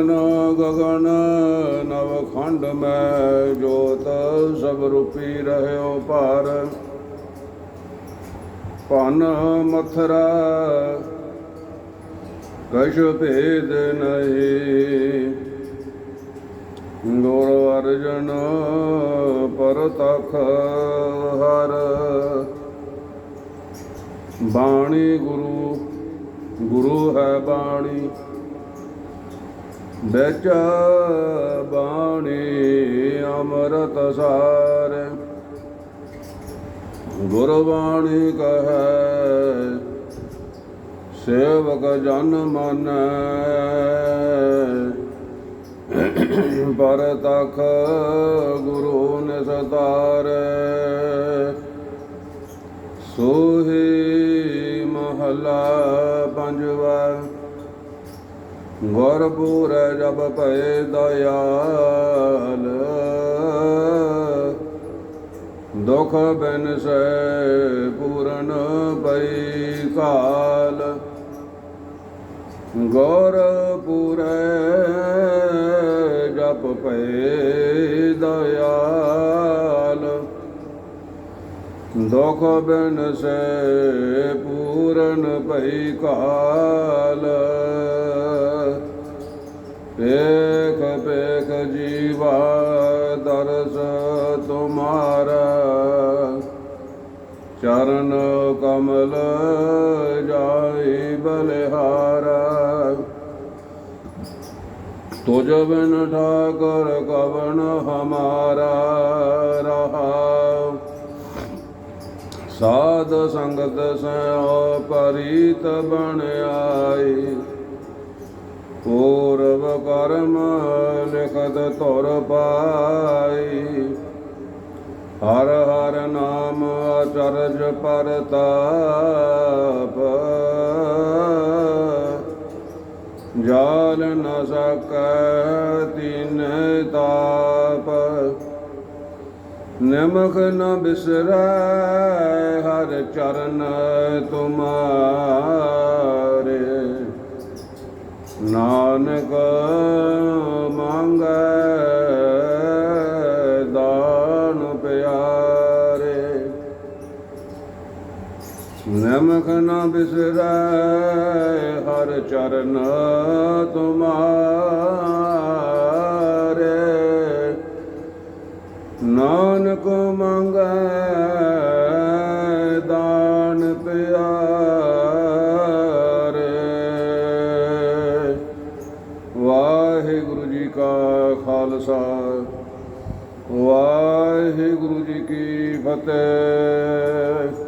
ਨ ਗਗਨ, ਨਵ ਖੰਡ ਮੈਂ ਜੋਤ, ਸਭ ਰੂਪੀ ਰਹਿਓ ਭਾਰ। ਪਨ ਮਥਰਾ, ਕਛ ਭੇਦ ਨਹੀਂ। ਗੁਰ ਅਰਜਨ ਪਰਤਖ ਹਰ। ਬਾਣੀ ਗੁਰੂ ਗੁਰੂ ਹੈ ਬਾਣੀ। ਵਿੱਚ ਬਾਣੀ ਅੰਮ੍ਰਿਤ ਸਾਰ। ਗੁਰਬਾਣੀ ਕਹੈ, ਸੇਵਕ ਜਨ ਮਨ। ਪਰ ਤਖ ਗੁਰੂ ਨੇ ਨਿਸਤਾਰ। ਸੋਹੀ ਮਹਲਾ ਪੰਜਵਾ। ਗੁਰਪੂਰ ਜਬ ਭਏ ਦਇਆਲ। ਦੁਖ ਬਿਨ ਸੇ ਪੂਰਨ ਪਈ ਕਾਲ। ਗੁਰਪੂਰ ਜਪ ਭਏ ਦਇਆਲ। ਦੁਖ ਬਿਨ ਸੇ ਪੂਰਨ ਭਈ ਕਾਲ। ਤੁਮਾਰਾ। ਚਰਨ ਕਮਲ ਜਾਈ ਬਲਿਹਾਰਾ। ਤੁਜ ਬਿਨ ਠਾਕਰ ਕਵਨ ਹਮਾਰਾ। ਰਹਾ ਸਾਧ ਸੰਗਤ ਸੋ ਪਰੀਤ ਬਣ ਆਈ। ਪੂਰਵ ਕਰਮ ਲਿਖਤ ਧੁਰ ਪਾਈ ਹਰ ਹਰ ਚਰਜ ਅਚਰਜ ਪਰਤਾਪ। ਜਾਲ ਨ ਸਕੈ ਤਿਨ ਤਾਪ। ਨਿਮਖ ਨ ਬਿਸਰੈ ਹਰ ਚਰਨ ਤੁਮਾਰੇ। ਨਾਨਕ ਨਮਕ ਨਾ ਬਿਸਰੈ, ਹਰ ਚਰਨ ਤੁਮਾਰੇ। ਨਾਨਕ ਮੰਗੈ, ਦਾਨ ਪਿਆਰੇ। ਵਾਹਿਗੁਰੂ ਜੀ ਕਾ ਖਾਲਸਾ, ਵਾਹਿਗੁਰੂ ਜੀ ਕੀ ਫਤਿਹ।